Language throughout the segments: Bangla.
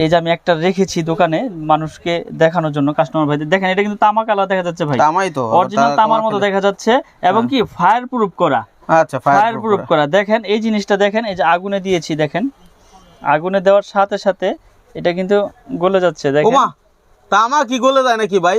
এই যে আমি একটা রেখেছি দোকানে মানুষকে দেখানোর জন্য কাস্টমার ভাইদের। দেখেন এটা কিন্তু তামা কালার দেখা যাচ্ছে ভাই। তামাই তো অরিজিনাল তামার মতো দেখা যাচ্ছে এবং কি ফায়ার প্রুফ করা। আচ্ছা ফায়ার প্রুফ করা। দেখেন এই জিনিসটা দেখেন এই যে আগুনে দিয়েছি দেখেন। আগুনে দেওয়ার সাথে সাথে এটা কিন্তু গলে যাচ্ছে দেখেন। তামা কি গলে যায় নাকি ভাই?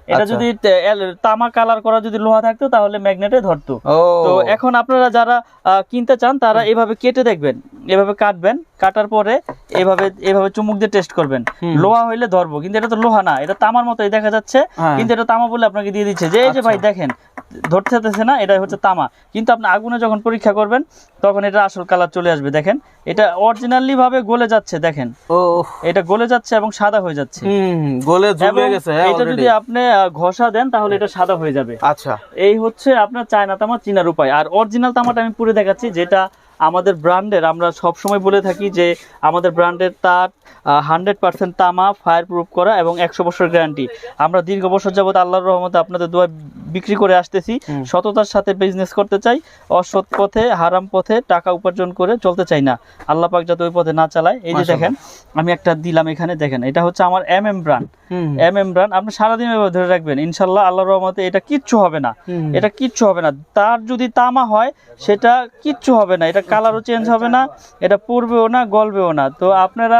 এটা আচ্ছা। যদি তামা কালার করা যদি লোহা থাকতো তাহলে ম্যাগনেটে ধরতো তো এখন আপনারা যারা কিনতে চান তারা এভাবে কেটে দেখবেন এভাবে কাটবেন কাটার পরে এভাবে এভাবে চুমুক দিয়ে টেস্ট করবেন লোহা হইলে ধরবো কিন্তু এটা তো লোহা না এটা তামার মতোই দেখা যাচ্ছে হ্যাঁ। কিন্তু এটা তামা বলে আপনাকে দিয়ে দিচ্ছে যে এই যে ভাই আচ্ছা। দেখেন ধরতে হতেছে না এটা হচ্ছে তামা। কিন্তু আপনি আগুনে যখন পরীক্ষা করবেন তখন এটা আসল কালার চলে আসবে দেখেন। এটা অরিজিনালি ভাবে গলে যাচ্ছে দেখেন। ও এটা গলে যাচ্ছে এবং সাদা হয়ে যাচ্ছে। হুম গলে ঝুলে গেছে হ্যাঁ এটা যদি আপনি ঘষা দেন তাহলে এটা সাদা হয়ে যাবে। আচ্ছা। এই হচ্ছে আপনার চায়না তামা চিনার উপায়। আর অরিজিনাল তামাটা আমি পুরো দেখাচ্ছি যেটা আমাদের ব্র্যান্ডের আমরা সব সময় বলে থাকি যে আমাদের ব্র্যান্ডের তার হান্ড্রেড পার্সেন্ট তামা ফায়ার প্রুফ করা এবং একশো বছর গ্যারান্টি আমরা দীর্ঘ বছর যাবত আল্লাহর রহমতে আপনাদের দোয়া বিক্রি করে আসতেছি। সততার সাথে বিজনেস করতে চাই অসৎ পথে হারাম পথে টাকা উপার্জন করে চলতে চাই না। আল্লাহ পাক যাতে ওই পথে না চালায়। এই যে দেখেন আমি একটা দিলাম এখানে দেখেন এটা হচ্ছে আমার M M brand M M brand আপনি সারাদিন ধরে রাখবেন ইনশাল্লাহ আল্লাহ রহমতে এটা কিচ্ছু হবে না। এটা কিচ্ছু হবে না। তার যদি তামা হয় সেটা কিচ্ছু হবে না। এটা কালারও চেঞ্জ হবে না এটা পড়বেও না গলবেও না। তো আপনারা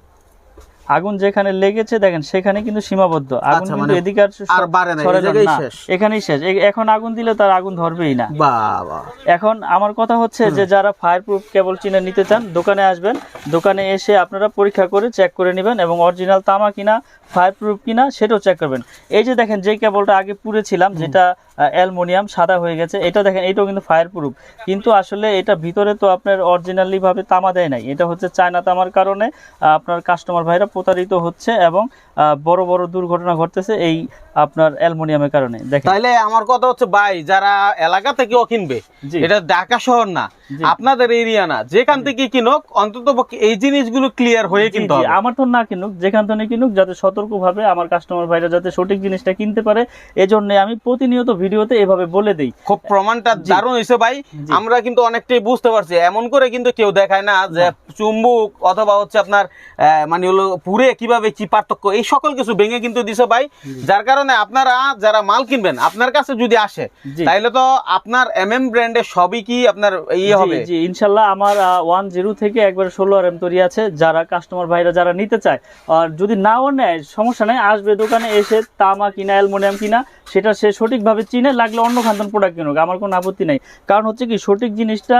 আগুন যেখানে লেগেছে দেখেন সেখানে কিন্তু সীমাবদ্ধ। আগুন আচ্ছা, কিন্তু মানে এদিকে আর বাড়ে না। এখানেই শেষ। এখন আগুন দিলে তার আগুন ধরবেই না। এখন আমার কথা হচ্ছে যে যারা ফায়ার প্রুফ কেবল চিনে নিতে চান দোকানে আসবেন। দোকানে এসে আপনারা পরীক্ষা করে চেক করে নেবেন এবং অরিজিনাল তামা কিনা ফায়ার প্রুফ কিনা সেটাও চেক করবেন। এই যে দেখেন যে কেবলটা আগে পুড়েছিলাম যেটা অ্যালমোনিয়াম, সাদা হয়ে গেছে। এটা দেখেন, এটাও কিন্তু ফায়ার প্রুফ কিন্তু আসলে এটা ভিতরে তো আপনার অরিজিনালিভাবে তামা দেয় নাই। এটা হচ্ছে চায়না তামার কারণে আপনার কাস্টমার ভাইরা প্রতারিত হচ্ছে এবং বড় বড় দুর্ঘটনা ঘটতেছে এই আপনার অ্যালমোনিয়ামের কারণে। দেখেন। তাইলে আমার কথা হচ্ছে ভাই যারা এলাকা থেকেও কিনবে এটা ঢাকা শহর না আপনাদের এরিয়া না যেখান থেকে কিনুক অন্তত এই জিনিসগুলো ক্লিয়ার হয়ে কিনতে আমার তো না কিনুক যেখান থেকে কিনুক যাতে সতর্কভাবে আমার কাস্টমার ভাইরা যাতে সঠিক জিনিসটা কিনতে পারে। এজন্য আমি প্রতিনিয়ত ভিডিওতে এভাবে বলে দেই। খুব প্রমাণটা। দারুণ হয়েছে ভাই। আমরা কিন্তু অনেকটাই বুঝতে পারছি এমন করে কিন্তু কেউ দেখায় না যে চুম্বুক অথবা হচ্ছে আপনার মানে হলো পুরে কীভাবে কি পার্থক্য এই সকল কিছু ভেঙে কিন্তু দিছে ভাই। যার কারণে আপনারা যারা মাল কিনবেন আপনার কাছে যদি আসে। তাইলে তো আপনার এম এম ব্র্যান্ডের সবই কি আপনার ইয়ে হবে? জি, জি ইনশাল্লাহ আমার ওয়ান জিরো থেকে একবার ষোলো আর এম তৈরি আছে। যারা কাস্টমার ভাইরা যারা নিতে চায় আর যদি নাও নেয় সমস্যা নেই আসবে দোকানে এসে তামা কিনা অ্যালমোনিয়াম কিনা সেটা সে সঠিকভাবে চিনে লাগলে অন্য খান্তন প্রোডাক্ট কিনুক আমার কোনো আপত্তি নেই। কারণ হচ্ছে কি সঠিক জিনিসটা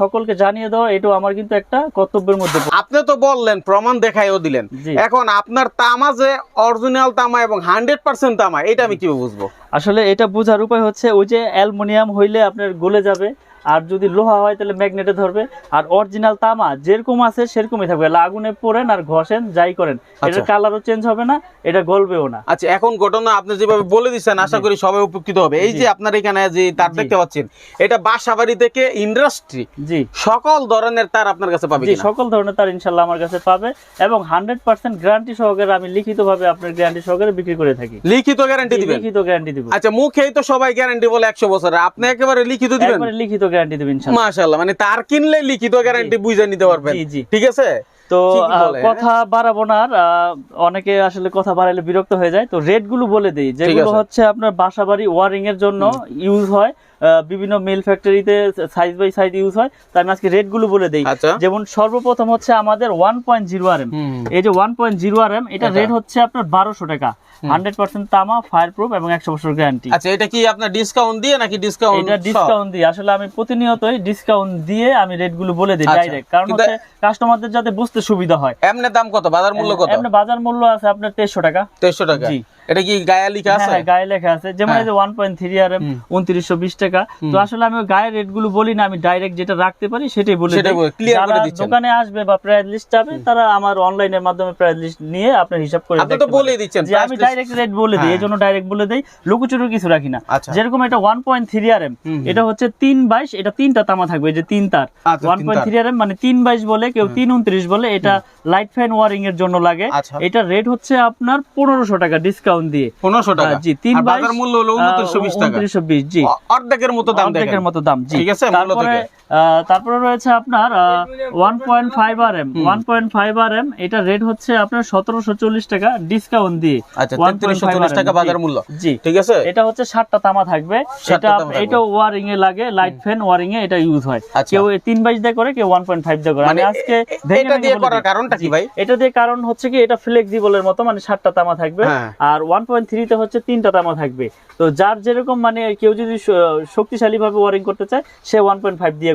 সকলকে জানিয়ে দেওয়া এটাও আমার কিন্তু একটা কর্তব্যের মধ্যে আপনি তো বললেন প্রমাণ দেখাইও দিলেন। এখন আপনার তামা যে অরিজিনাল তামা এবং হান্ড্রেড পার্সেন্ট তামা, এটা আমি কীভাবে বুঝব? আসলে এটা বোঝার উপায় হচ্ছে ওই যে অ্যালমোনিয়াম হইলে আপনার গলে যাবে আর যদি লোহা হয় তাহলে ম্যাগনেটে ধরবে। আর অরিজিনাল তামা যেরকম আছে সেরকমই থাকবে। আগুনে পোড়েন আর ঘষেন যাই করেন। এটার আচ্ছা। কালারও চেঞ্জ হবে না এটা গলবেও না। আচ্ছা এখন ঘটনা আপনি যেভাবে বলে দিচ্ছেন আশা করি সবাই উপকৃত হবে। এই যে আপনার এখানে যে তার দেখতে পাচ্ছেন এটা বাসাবাড়ি থেকে ইন্ডাস্ট্রি জি। সকল ধরনের তার আপনার কাছে পাবে জি সকল ধরনের তার ইনশাল্লাহ আমার কাছে পাবে এবং হান্ড্রেড পার্সেন্ট গ্যারান্টি সহকারে আমি লিখিতভাবে আপনার গ্যারান্টি সহকারে বিক্রি করে থাকি। লিখিত গ্যারান্টি দিবেন? লিখিত গ্যারান্টি দিব। আচ্ছা মুখেই তো সবাই গ্যারান্টি বলে একশো বছর আপনি একেবারে লিখিত দিবেন? লিখিত গ্যারান্টি দেবেন মাশাআল্লাহ মানে তার কিনলে লিখিত গ্যারান্টি বুঝে নিতে পারবেন। ঠিক আছে? তো কথা বাড়াবো না অনেকে আসলে কথা বাড়াইলে বিরক্ত হয়ে যায়। তো রেটগুলো বলে দিই যেগুলো হচ্ছে আপনার বাসাবাড়ি ওয়ারিং এর জন্য ইউজ হয় বিভিন্ন মিল ফ্যাক্টরিতে সাইজ বাই সাইজ ইউজ হয়। তাই আমি আজকে রেটগুলো বলে দিই। আচ্ছা। যেমন সর্বপ্রথম হচ্ছে আমাদের one point zero R M এই যে one point zero R M এটা। রেট হচ্ছে আপনার বারোশো টাকা। হান্ড্রেড পার্সেন্ট তামা ফায়ার প্রুফ এবং একশো বছর গ্যারান্টি আচ্ছা এটা কি আপনার ডিসকাউন্ট দিয়ে নাকি ডিসকাউন্ট এটা ডিসকাউন্ট দিয়ে। আসলে আমি প্রতিনিয়তই ডিসকাউন্ট দিয়ে আমি রেট বলে দিই আচ্ছা। ডাইরেক্ট কারণ হচ্ছে কাস্টমারদের যাতে বুঝতে বুঝতে সুবিধা হয়। এমনি দাম কত? বাজার মূল্য কত? এমনি বাজার মূল্য আছে আপনার টাকা। টাকা। জি। এটা কি গায়ে লিখা হ্যাঁ আছে? হ্যাঁ, গায়ে লেখা আছে। যেমন এই যে ওয়ান পয়েন্ট থ্রি আর উনত্রিশশো বিশ টাকা। তো আসলে আমি গায়ের রেটগুলো বলি না আমি ডাইরেক্ট যেটা রাখতে পারি সেটাই বলে দিই। করে যারা দোকানে আসবে বা প্রাইস লিস্ট যাবে তারা আমার অনলাইনের মাধ্যমে প্রাইস লিস্ট নিয়ে আপনার হিসাব করে আপনি তো দেখতে দিচ্ছেন, আমি list- ডাইরেক্ট রেট বলে দিই হ্যাঁ। এই জন্য ডাইরেক্ট বলে দেই লুকুচুরু কিছু রাখি না আচ্ছা। যেরকম এটা one point three R M হুম, হুম। এটা হচ্ছে তিন বাইশ এটা তিনটা তামা থাকবে যে তিন তার আচ্ছা, ওয়ান তিন পয়েন্ট তার। থ্রি আর এম মানে তিন বাইশ বলে কেউ তিন উনত্রিশ বলে এটা লাইট ফ্যান ওয়ারিং এর জন্য লাগে আচ্ছা। এটা রেট হচ্ছে আপনার পনেরোশো টাকা ডিসকাউন্ট দিয়ে পনেরোশো টাকা হ্যাঁ, জি তিন আর বাজার মূল্য হলো উনত্রিশশো বিশ টাকা উনত্রিশশো বিশ জি অ- অর্ধেকের মতো দাম দেখেন অর্ধেকের মতো দাম জি ঠিক আছে, মূল্য তারপরে থেকে। তারপরে রয়েছে আপনার one point five R M one point five R M এটা রেট হচ্ছে আপনার সতেরোশো চল্লিশ টাকা ডিসকাউন্ট দিয়ে। 1.5 3340 টাকা বাজার মূল্য। জি ঠিক আছে? এটা হচ্ছে সাতটা তামা থাকবে। এটা এটা ওয়ারিং এ লাগে লাইট ফ্যান ওয়ারিং এ এটা ইউজ হয়। আচ্ছা। কেউ তিন বাইশ দিয়ে করে কেউ ওয়ান পয়েন্ট ফাইভ দিয়ে করে। আমি মানে আজকে এ- এ- ভেঙে এটা দিয়ে করার কারণটা কি ভাই? এটা দিয়ে কারণ হচ্ছে কি এটা ফ্লেক্সিবলের মতো মানে সাতটা তামা থাকবে। হ্যাঁ। আর ওয়ান পয়েন্ট থ্রিতে হচ্ছে তিনটা তামা থাকবে। তো যার যেরকম মানে কেউ যদি শক্তিশালী ভাবে ওয়ারিং করতে চায় সে ওয়ান পয়েন্ট ফাইভ দিয়ে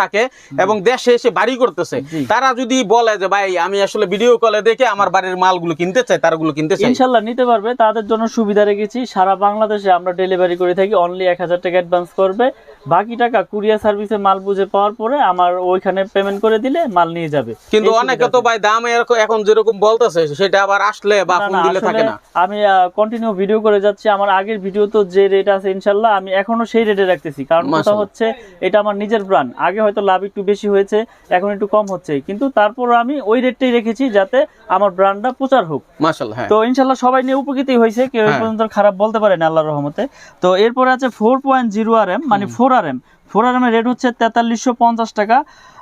থাকে এবং দেশে এসে বাড়ি করতেছে। তারা যদি বলে যে ভাই আমি আসলে ভিডিও কলে দেখে আমার বাড়ির মালগুলো কিনতে চাই তারগুলো কিনতে চাই। ইনশাল্লাহ নিতে পারবে তাদের জন্য সুবিধা রেখেছি। সারা বাংলাদেশে আমরা ডেলিভারি করে থাকি অনলি এক হাজার টাকা অ্যাডভান্স করবে। বাকি টাকা কুরিয়ার সার্ভিসে মাল বুঝে পাওয়ার পরে আমার ওইখানে পেমেন্ট করে দিলে মাল নিয়ে যাবে। কিন্তু অনেকে তো ভাই দাম এরকম এখন যেরকম বলতেছে সেটা আবার আসলে বা ফোন দিলে থাকে না। আমি কন্টিনিউ ভিডিও করে যাচ্ছি। আমার আগের ভিডিও তো যে রেট আছে ইনশাল্লাহ আমি এখনও সেই রেটে রাখতেছি। কারণ কথা হচ্ছে এটা আমার নিজের ব্র্যান্ড আগে হয়তো লাভ একটু বেশি হয়েছে এখন একটু কম হচ্ছে। কিন্তু তারপর আমি ওই রেটটাই রেখেছি যাতে আমার ব্র্যান্ডটা প্রচার হোক। হ্যাঁ। তো ইনশাল্লাহ সবাই নিয়ে উপকৃতই হয়েছে কেউ হ্যাঁ। পর্যন্ত খারাপ বলতে পারে না আল্লাহর রহমতে। তো এরপর আছে four point zero R M মানে four R M four R M এর রেট হচ্ছে তেতাল্লিশশো পঞ্চাশ টাকা।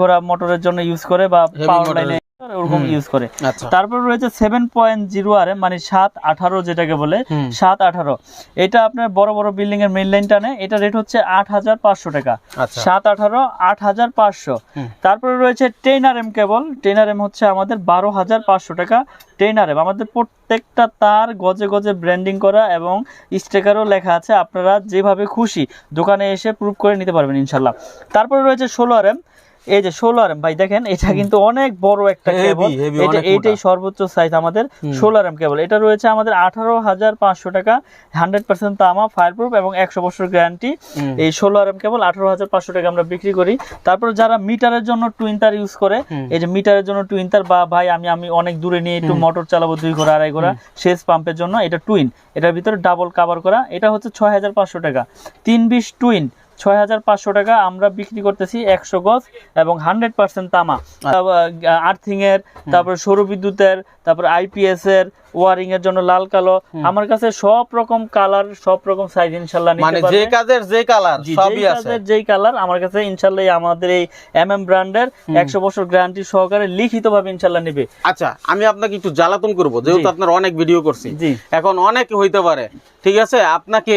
ঘোড়া মোটরের জন্য ইউজ করে বা পাওয়ার লাইনে ওরকম ইউজ করে। আচ্ছা। তারপর রয়েছে সেভেন পয়েন্ট জিরো আর মানে সাত আঠারো যেটাকে বলে সাত আঠারো। এটা আপনার বড় বড় বিল্ডিং এর লাইন টানে এটা রেট হচ্ছে আট হাজার পাঁচশো টাকা। আচ্ছা। সাত আঠারো আট হাজার পাঁচশো। তারপরে রয়েছে ten R M cable ten R M হচ্ছে আমাদের বারো হাজার পাঁচশো টাকা টেন আর এম আমাদের প্রত্যেকটা তার গজে গজে ব্র্যান্ডিং করা এবং স্টিকারও লেখা আছে। আপনারা যেভাবে খুশি দোকানে এসে প্রুভ করে নিতে পারবেন ইনশাল্লাহ। তারপরে রয়েছে ষোলো আর এম এই যে ষোলো আর ভাই দেখেন এটা কিন্তু অনেক বড় একটা কেবল এটা এইটাই সর্বোচ্চ সাইজ আমাদের ষোলো আর এম কেবল এটা রয়েছে আমাদের আঠারো হাজার পাঁচশো টাকা হান্ড্রেড পার্সেন্ট তামা ফায়ার প্রুফ এবং একশো বছর গ্যারান্টি। এই ষোলো আর এম কেবল আঠারো হাজার পাঁচশো টাকা আমরা বিক্রি করি। তারপর যারা মিটারের জন্য টুইন তার ইউজ করে এই যে মিটারের জন্য টুইন তার বা ভাই আমি আমি অনেক দূরে নিয়ে একটু মোটর চালাবো দুই ঘোড়া আড়াই ঘোড়া সেচ পাম্পের জন্য এটা টুইন এটার ভিতরে ডাবল কাভার করা। এটা হচ্ছে ছয় হাজার পাঁচশো টাকা। তিন বিশ টুইন ছয় হাজার পাঁচশো টাকা আমরা বিক্রি করতেছি একশো গজ এবং হান্ড্রেড পার্সেন্ট তামা। আর্থিং এর তারপর সৌর বিদ্যুতের তারপর আইপিএস এর ওয়ারিং এর জন্য লাল কালো। আমার কাছে সব রকম কালার সব রকম সাইজ ইনশাল্লাহ মানে যে কাজের যে কালার সবই আছে। কাজের যেই কালার আমার কাছে ইনশাল্লাহ আমাদের এই এম এম ব্র্যান্ডের একশো বছর গ্যারান্টি সহকারে লিখিত ভাবে ইনশাল্লাহ নিবে। আচ্ছা আমি আপনাকে একটু জ্বালাতন করব যেহেতু আপনার অনেক ভিডিও করছি। এখন অনেক হইতে পারে ঠিক আছে? আপনাকে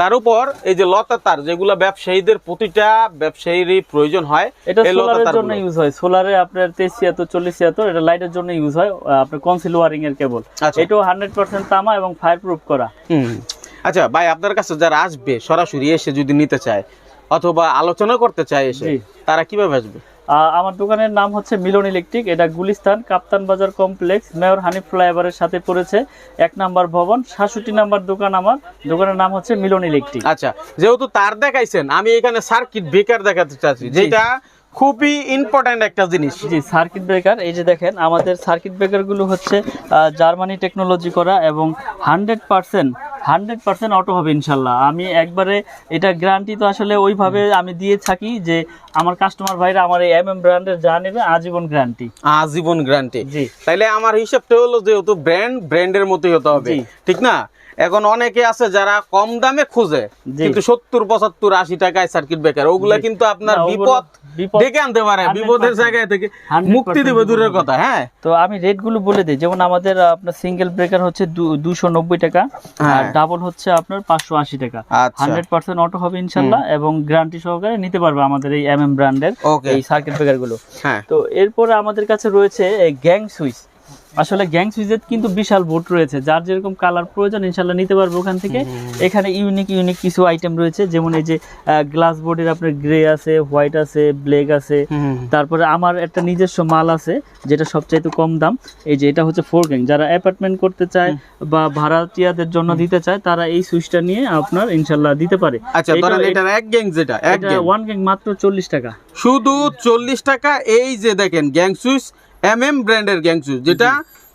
তার উপর এই যে লতা তার যেগুলো ব্যবসায়ীদের প্রতিটা ব্যবসায়ীরই প্রয়োজন হয় এটা সোলারের জন্য ইউজ হয়। সোলারে আপনার তেইশ ছিয়াত্তর চল্লিশ ছিয়াত্তর এটা লাইটের জন্য ইউজ হয় আপনার কনসিল ওয়ারিং এর কেবল আচ্ছা। এটাও হান্ড্রেড পার্সেন্ট তামা এবং ফায়ার প্রুফ করা। আচ্ছা ভাই আপনার কাছে যারা আসবে সরাসরি এসে যদি নিতে চায় অথবা আলোচনা করতে চায় এসে তারা কীভাবে আসবে? আমার দোকানের নাম হচ্ছে মিলন ইলেকট্রিক এটা গুলিস্তান কাপ্তান বাজার কমপ্লেক্স মেয়র হানিফ ফ্লাইওভারের সাথে পড়েছে এক নাম্বার ভবন সাতষট্টি নাম্বার দোকান আমার দোকানের নাম হচ্ছে মিলন ইলেকট্রিক। আচ্ছা যেহেতু তার দেখাইছেন আমি এখানে সার্কিট ব্রেকার দেখাতে চাচ্ছি যেটা খুবই ইম্পর্ট্যান্ট একটা জিনিস। জি সার্কিট ব্রেকার এই যে দেখেন আমাদের সার্কিট ব্রেকারগুলো হচ্ছে জার্মানি টেকনোলজি করা এবং hundred percent hundred percent auto হবে ইনশাল্লাহ। আমি একবারে এটা গ্যারান্টি তো আসলে ওইভাবে আমি দিয়ে থাকি যে আমার কাস্টমার ভাইরা আমার এই এম এম ব্র্যান্ডের যা নেবে আজীবন গ্যারান্টি আজীবন গ্যারান্টি জি। তাহলে আমার হিসাবটা হলো যেহেতু ব্র্যান্ড ব্র্যান্ডের মতোই হতে হবে। ঠিক না? এখন অনেকে আছে যারা কম দামে খুঁজে। কিন্তু সত্তর পঁচাত্তর আশি টাকায় সার্কিট ব্রেকার ওগুলা কিন্তু আপনার বিপদ ডেকে আনতে পারে বিপদের জায়গায় থেকে মুক্তি দেবে দূরের কথা হ্যাঁ। তো আমি রেটগুলো বলে দিই। যেমন আমাদের আপনার সিঙ্গেল ব্রেকার হচ্ছে দুশো নব্বই টাকা আর হ্যাঁ। ডাবল হচ্ছে আপনার পাঁচশো আশি টাকা। হান্ড্রেড পার্সেন্ট অটো হবে ইনশাল্লাহ এবং গ্যারান্টি সহকারে নিতে পারবে আমাদের এই এম এম ব্র্যান্ডের এই সার্কিট ব্রেকারগুলো। হ্যাঁ। তো এরপরে আমাদের কাছে রয়েছে গ্যাং সুইচ আসলে গ্যাং সুইচের কিন্তু বিশাল বোট রয়েছে যার যেরকম কালার প্রয়োজন ইনশাল্লাহ নিতে পারবে ওখান থেকে। এখানে ইউনিক ইউনিক কিছু আইটেম রয়েছে যেমন এই যে গ্লাস বোর্ডের আপনার গ্রে আছে হোয়াইট আছে ব্ল্যাক আছে। তারপরে আমার একটা নিজস্ব মাল আছে যেটা সবচাইতে কম দাম। এই যে এটা হচ্ছে ফোর গ্যাং যারা অ্যাপার্টমেন্ট করতে চায় বা ভাড়াটিয়াদের জন্য দিতে চায় তারা এই সুইচটা নিয়ে আপনার ইনশাল্লাহ দিতে পারে। আচ্ছা এটা- ধরেন এটার এক গ্যাং যেটা এক গ্যাং ওয়ান গ্যাং মাত্র চল্লিশ টাকা। শুধু চল্লিশ টাকা এই যে দেখেন গ্যাং সুইচ এম এম ব্র্যান্ডের গ্যাং সুইচ যেটা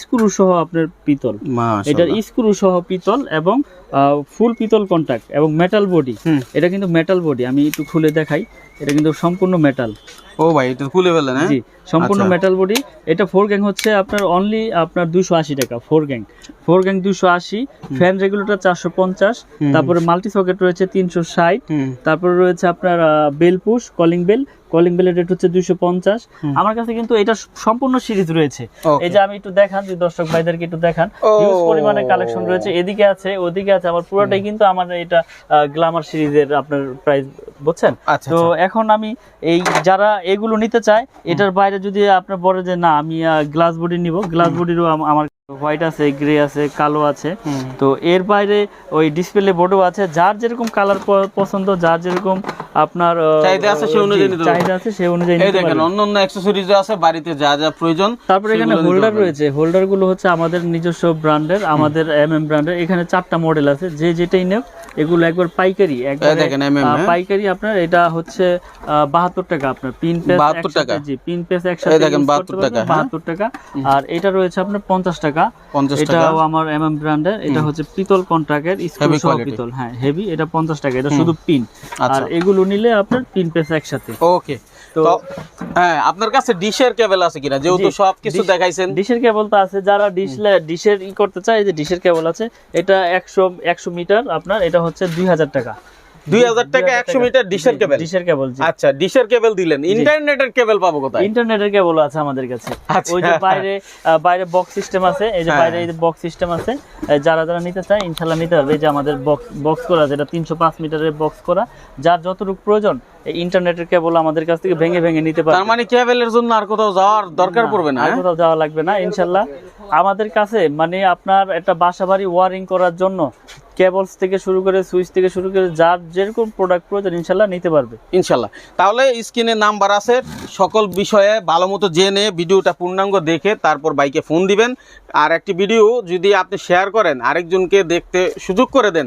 স্ক্রু সহ আপনার পিতল। এটার স্ক্রু সহ পিতল এবং ফুল পিতল কন্টাক্ট এবং মেটাল বডি এটা কিন্তু মেটাল বডি আমি একটু খুলে দেখাই। এটা কিন্তু সম্পূর্ণ মেটাল ও ভাই এটা খুলে ফেলেন হ্যাঁ? জি সম্পূর্ণ আচ্ছা। মেটাল বডি এটা ফোর গ্যাং হচ্ছে আপনার অনলি আপনার দুশো আশি টাকা ফোর গ্যাং ফোর গ্যাং দুশো আশি ফ্যান রেগুলেটর চারশো পঞ্চাশ। তারপরে মাল্টি সকেট রয়েছে তিনশো ষাট। তারপরে রয়েছে আপনার bell push calling bell calling বেলের রেট হচ্ছে দুশো পঞ্চাশ। আমার কাছে কিন্তু এটা সম্পূর্ণ সিরিজ রয়েছে। এই যে আমি একটু দেখান যে দর্শক ভাইদেরকে একটু দেখান। হিউজ পরিমাণে কালেকশন রয়েছে। এদিকে আছে ওদিকে আছে। আমার পুরোটাই কিন্তু আমার এটা গ্লামার সিরিজের আপনার প্রাইস বুঝছেন? আচ্ছা তো আচ্ছা। এখন আমি এই যারা এগুলো নিতে চায় এটার বাইরে যদি আপনার বলে যে না আমি গ্লাস বডি নিব গ্লাস বডিরও আমার হোয়াইট আছে গ্রে আছে কালো আছে। তো এর বাইরে ওই ডিসপ্লে বোর্ডও আছে। যার যেরকম কালার পছন্দ যার যেরকম আপনার চাহিদা আছে সে অনুযায়ী। চাহিদা আছে সেই অনুযায়ী এই দেখেন পারবে। অন্য অন্য অ্যাক্সেসরিজ আছে বাড়িতে যা যা প্রয়োজন তারপরে এখানে হোল্ডার রয়েছে। হোল্ডারগুলো হচ্ছে আমাদের নিজস্ব ব্র্যান্ডের আমাদের এম এম ব্র্যান্ডের এখানে চারটা মডেল আছে। যে যেটাই নেব এগুলো একবার পাইকারি একবার দেখেন, হ্যাঁ? পাইকারি আপনার এটা হচ্ছে বাহাত্তর টাকা আপনার পিন পেস 72 টাকা? জি পিন পেস একসাথে দেখেন, 72 টাকা, হ্যাঁ? 72 টাকা। আর এটা রয়েছে আপনার পঞ্চাশ টাকা। পঞ্চাশ টাকা। এটাও আমার এমএম ব্র্যান্ডের এটা হচ্ছে পিতল কন্ট্রাক্টের স্ক্রু Heavy সহ পিতল হ্যাঁ হেভি এটা পঞ্চাশ টাকা এটা শুধু পিন আর আচ্ছা। এগুলো নিলে আপনার পিন পেস একসাথে। ওকে তো- হ্যাঁ আপনার কাছে ডিশের কেবল আছে কিনা? যেহেতু জি, সব কিছু দেখাইছেন। ডিশের কেবল তো আছে। যারা ডিশ ডিশের ই করতে চায় যে ডিশের কেবল আছে এটা মিটার আপনার এটা হচ্ছে দুই হাজার টাকা। মিটার ডিশের কেবল? ডিশের কেবল আচ্ছা ডিশের কেবল দিলেন। ইন্টারনেটের কেবল পাবো কোথায়? ইন্টারনেটের কেবল আছে আমাদের কাছে। আচ্ছা। ওই যে বাইরে বাইরে বক্স সিস্টেম আছে এই যে হ্যাঁ। বাইরে এই যে বক্স সিস্টেম আছে যারা যারা নিতে চায় ইনশাল্লাহ নিতে পারবে। এই যে আমাদের বক্স বক্স করা যেটা তিনশো পাঁচ মিটারের বক্স করা। যার যতটুকু প্রয়োজন এই ইন্টারনেটের কেবল আমাদের কাছ থেকে ভেঙে ভেঙে নিতে তার পারবে মানে কেবলের জন্য আর কোথাও যাওয়ার দরকার পড়বে না আর হ্যাঁ? কোথাও যাওয়া লাগবে না ইনশাল্লাহ। আমাদের কাছে মানে আপনার একটা বাসা বাড়ি ওয়ারিং করার জন্য কেবলস থেকে শুরু করে সুইচ থেকে শুরু করে যার যেরকম প্রোডাক্ট প্রয়োজন ইনশাল্লাহ নিতে পারবে। ইনশাল্লাহ। তাহলে স্ক্রিনে নাম্বার আছে সকল বিষয়ে ভালো মতো জেনে ভিডিওটা পূর্ণাঙ্গ দেখে তারপর বাইকে ফোন দিবেন। আর একটি ভিডিও যদি আপনি শেয়ার করেন আরেকজনকে দেখতে সুযোগ করে দেন